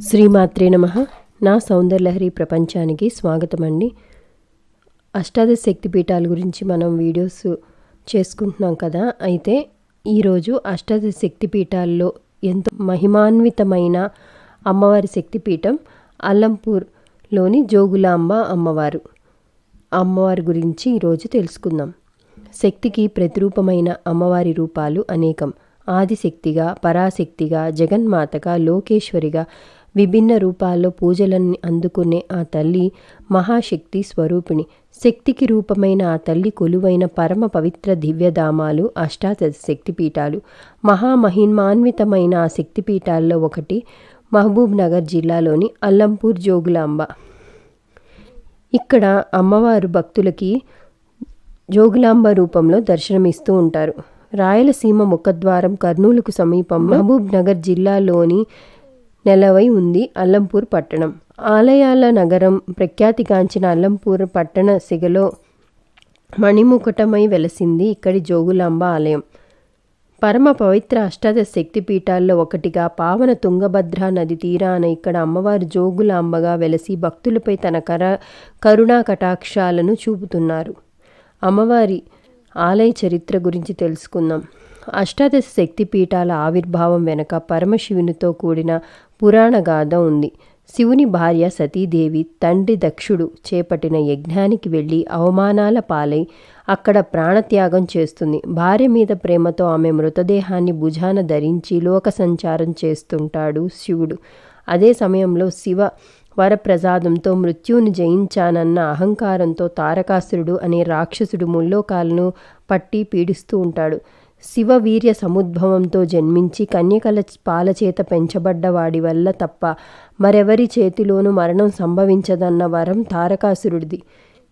శ్రీమాత్రే నమ. నా సౌందర్యలహరి ప్రపంచానికి స్వాగతం అండి అష్టాదశ శక్తిపీఠాల గురించి మనం వీడియోస్ చేసుకుంటున్నాం కదా. అయితే ఈరోజు అష్టాదశ శక్తిపీఠాల్లో ఎంతో మహిమాన్వితమైన అమ్మవారి శక్తిపీఠం అల్లంపూర్లోని జోగులాంబ అమ్మవారు. అమ్మవారి గురించి ఈరోజు తెలుసుకుందాం. శక్తికి ప్రతిరూపమైన అమ్మవారి రూపాలు అనేకం. ఆదిశక్తిగా పరాశక్తిగా జగన్మాతగా లోకేశ్వరిగా విభిన్న రూపాల్లో పూజలన్నీ అందుకునే ఆ తల్లి మహాశక్తి స్వరూపిణి. శక్తికి రూపమైన ఆ తల్లి కొలువైన పరమ పవిత్ర దివ్యధామాలు అష్టాదశ శక్తిపీఠాలు. మహామహిమాన్వితమైన ఆ శక్తిపీఠాల్లో ఒకటి మహబూబ్ నగర్ జిల్లాలోని అల్లంపూర్ జోగులాంబ. ఇక్కడ అమ్మవారు భక్తులకి జోగులాంబ రూపంలో దర్శనమిస్తూ ఉంటారు. రాయలసీమ ముఖద్వారం కర్నూలుకు సమీపం మహబూబ్ నగర్ జిల్లాలోని నెలవై ఉంది అల్లంపూర్ పట్టణం. ఆలయాల నగరం ప్రఖ్యాతిగాంచిన అల్లంపూర్ పట్టణ సిగలో మణిముకుటమై వెలసింది ఇక్కడి జోగులాంబ ఆలయం. పరమ పవిత్ర అష్టాదశ శక్తిపీఠాల్లో ఒకటిగా పావన తుంగభద్ర నది తీరాన ఇక్కడ అమ్మవారు జోగులాంబగా వెలసి భక్తులపై తన కర కరుణా కటాక్షాలను చూపుతున్నారు. అమ్మవారి ఆలయ చరిత్ర గురించి తెలుసుకుందాం. అష్టాదశ శక్తిపీఠాల ఆవిర్భావం వెనక పరమశివునితో కూడిన పురాణ గాథ ఉంది. శివుని భార్య సతీదేవి తండ్రి దక్షుడు చేపట్టిన యజ్ఞానికి వెళ్ళి అవమానాల పాలై అక్కడ ప్రాణత్యాగం చేస్తుంది. భార్య మీద ప్రేమతో ఆమె మృతదేహాన్ని భుజాన ధరించి లోక సంచారం చేస్తుంటాడు శివుడు. అదే సమయంలో శివ వరప్రసాదంతో మృత్యువును జయించానన్న అహంకారంతో తారకాసురుడు అనే రాక్షసుడు ముల్లోకాలను పట్టి పీడిస్తూ ఉంటాడు. శివ వీర్య సముద్భవంతో జన్మించి కన్యకల పాలచేత పెంచబడ్డ వాడి వల్ల తప్ప మరెవరి చేతిలోనూ మరణం సంభవించదన్న వరం తారకాసురుడిది.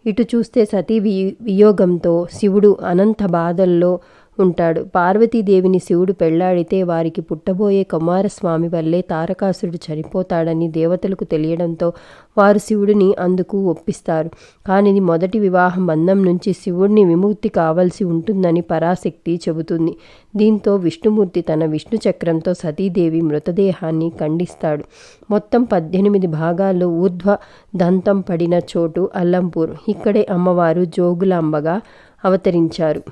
ఇటు చూస్తే సతీ వి వియోగంతో శివుడు అనంత బాధల్లో ఉంటాడు. పార్వతీదేవిని శివుడు పెళ్ళాడితే వారికి పుట్టబోయే కుమారస్వామి వల్లే తారకాసురుడు చనిపోతాడని దేవతలకు తెలియడంతో వారు శివుడిని అందుకు ఒప్పిస్తారు. కానీ మొదటి వివాహ బంధం నుంచి శివుడిని విముక్తి కావలసి ఉంటుందని పరాశక్తి చెబుతుంది. దీంతో విష్ణుమూర్తి తన విష్ణు చక్రంతో సతీదేవి మృతదేహాన్ని ఖండిస్తాడు. మొత్తం పద్దెనిమిది భాగాల్లో ఊర్ధ్వ దంతం పడిన చోటు అల్లంపూర్. ఇక్కడే అమ్మవారు జోగులాంబగా అవతరించారు.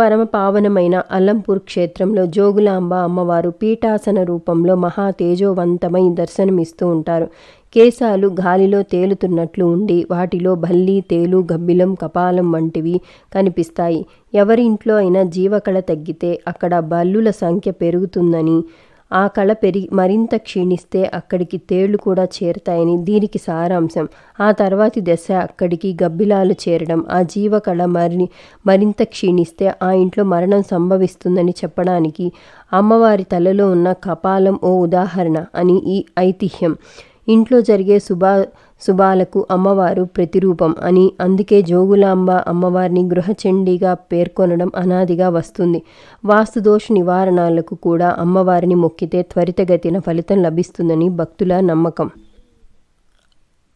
పరమ పావనమైన అల్లంపూర్ క్షేత్రంలో జోగులాంబ అమ్మవారు పీఠాసన రూపంలో మహా తేజోవంతమై దర్శనమిస్తూ ఉంటారు. కేశాలు గాలిలో తేలుతున్నట్లు ఉండి వాటిలో భల్లి తేలు గబ్బిలం కపాలం వంటివి కనిపిస్తాయి. ఎవరి ఇంట్లో అయినా జీవకళ తగ్గితే అక్కడ బల్లుల సంఖ్య పెరుగుతుందని ఆ కళ పెరిగి మరింత క్షీణిస్తే అక్కడికి తేళ్ళు కూడా చేరతాయని దీనికి సారాంశం. ఆ తర్వాతి దశ అక్కడికి గబ్బిలాలు చేరడం. ఆ జీవకళ మరి మరింత క్షీణిస్తే ఆ ఇంట్లో మరణం సంభవిస్తుందని చెప్పడానికి అమ్మవారి తలలో ఉన్న కపాలం ఓ ఉదాహరణ అని ఈ ఐతిహ్యం. ఇంట్లో జరిగే శుభా శుభాలకు అమ్మవారు ప్రతిరూపం అని అందుకే జోగులాంబ అమ్మవారిని గృహచండీగా పేర్కొనడం అనాదిగా వస్తుంది. వాస్తుదోష నివారణలకు కూడా అమ్మవారిని మొక్కితే త్వరితగతిన ఫలితం లభిస్తుందని భక్తుల నమ్మకం.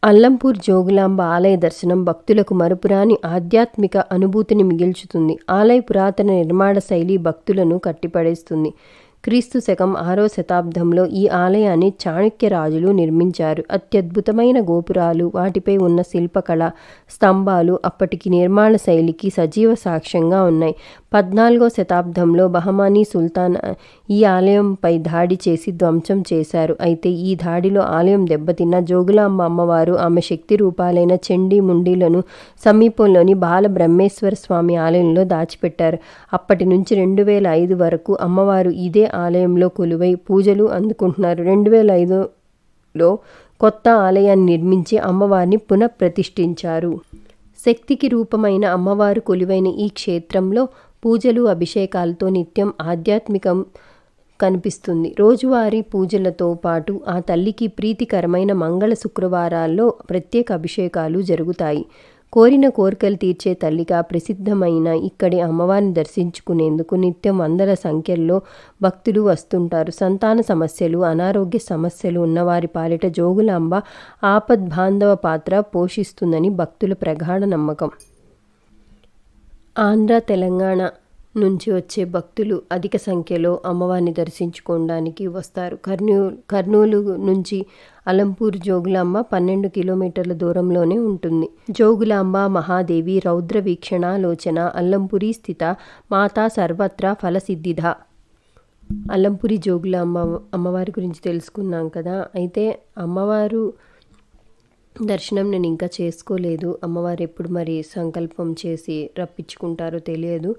అల్లంపూర్ జోగులాంబ ఆలయ దర్శనం భక్తులకు మరుపురాని ఆధ్యాత్మిక అనుభూతిని మిగిల్చుతుంది. ఆలయ పురాతన నిర్మాణ శైలి భక్తులను కట్టిపడేస్తుంది. క్రీస్తు శకం ఆరో శతాబ్దంలో ఈ ఆలయాన్ని చాణక్య రాజులు నిర్మించారు. అత్యద్భుతమైన గోపురాలు వాటిపై ఉన్న శిల్పకళ స్తంభాలు అప్పటికి నిర్మాణ శైలికి సజీవ సాక్ష్యంగా ఉన్నాయి. పద్నాలుగో శతాబ్దంలో బహమానీ సుల్తాన్ ఈ ఆలయంపై దాడి చేసి ధ్వంసం చేశారు. అయితే ఈ దాడిలో ఆలయం దెబ్బతిన్న జోగులాంబ అమ్మవారు ఆమె శక్తి రూపాలైన చెండి ముండీలను సమీపంలోని బాల బ్రహ్మేశ్వర స్వామి ఆలయంలో దాచిపెట్టారు. అప్పటి నుంచి రెండు వేల ఐదు వరకు అమ్మవారు ఇదే ఆలయంలో కొలువై పూజలు అందుకుంటున్నారు. రెండు వేల ఐదులో కొత్త ఆలయాన్ని నిర్మించి అమ్మవారిని పునఃప్రతిష్ఠించారు. శక్తికి రూపమైన అమ్మవారు కొలువైన ఈ క్షేత్రంలో పూజలు అభిషేకాలతో నిత్యం ఆధ్యాత్మికం కనిపిస్తుంది. రోజువారీ పూజలతో పాటు ఆ తల్లికి ప్రీతికరమైన మంగళ శుక్రవారాల్లో ప్రత్యేక అభిషేకాలు జరుగుతాయి. కోరిన కోరికలు తీర్చే తల్లిగా ప్రసిద్ధమైన ఇక్కడి అమ్మవారిని దర్శించుకునేందుకు నిత్యం వందల సంఖ్యల్లో భక్తులు వస్తుంటారు. సంతాన సమస్యలు అనారోగ్య సమస్యలు ఉన్నవారి పాలిట జోగులాంబ ఆపద్బాంధవ పాత్ర పోషిస్తుందని భక్తుల ప్రగాఢ నమ్మకం. ఆంధ్ర తెలంగాణ నుంచి వచ్చే భక్తులు అధిక సంఖ్యలో అమ్మవారిని దర్శించుకోవడానికి వస్తారు. కర్నూలు కర్నూలు నుంచి అలంపూర్ జోగులాంబ పన్నెండు కిలోమీటర్ల దూరంలోనే ఉంటుంది. జోగులాంబ మహాదేవి రౌద్ర వీక్షణాలోచన అల్లంపురి స్థిత మాతా సర్వత్రా ఫలసిద్ధిధ అల్లంపురి జోగులాంబ అమ్మవారి గురించి తెలుసుకున్నాం కదా. అయితే అమ్మవారు దర్శనం నేను ఇంకా చేసుకోలేదు. అమ్మవారు ఎప్పుడు మరి సంకల్పం చేసి రప్పించుకుంటారో తెలియదు.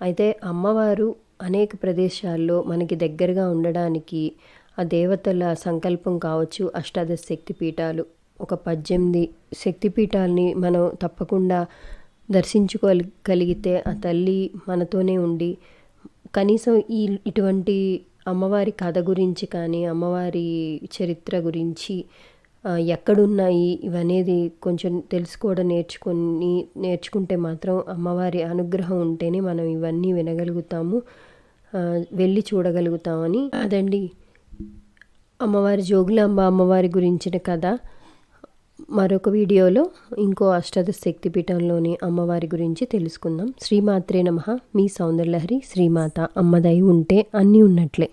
అయితే అమ్మవారు అనేక ప్రదేశాల్లో మనకి దగ్గరగా ఉండడానికి ఆ దేవతల సంకల్పం కావచ్చు అష్టాదశ శక్తిపీఠాలు ఒక పద్దెనిమిది శక్తిపీఠాలని మనం తప్పకుండా దర్శించుకోగలిగితే ఆ తల్లి మనతోనే ఉండి కనీసం ఈ ఇటువంటి అమ్మవారి కథ గురించి కానీ అమ్మవారి చరిత్ర గురించి ఎక్కడున్నాయి ఇవనేది కొంచెం తెలుసుకోవడం నేర్చుకొని నేర్చుకుంటే మాత్రం అమ్మవారి అనుగ్రహం ఉంటేనే మనం ఇవన్నీ వినగలుగుతాము. వెళ్ళి చూడగలుగుతామని. అదండి అమ్మవారి జోగులాంబ అమ్మవారి గురించిన కథ. మరొక వీడియోలో ఇంకో అష్టాదశ శక్తిపీఠంలోని అమ్మవారి గురించి తెలుసుకుందాం. శ్రీమాత్రే నమ. మీ సౌందర్యలహరి శ్రీమాత అమ్మదై ఉంటే అన్నీ ఉన్నట్లే.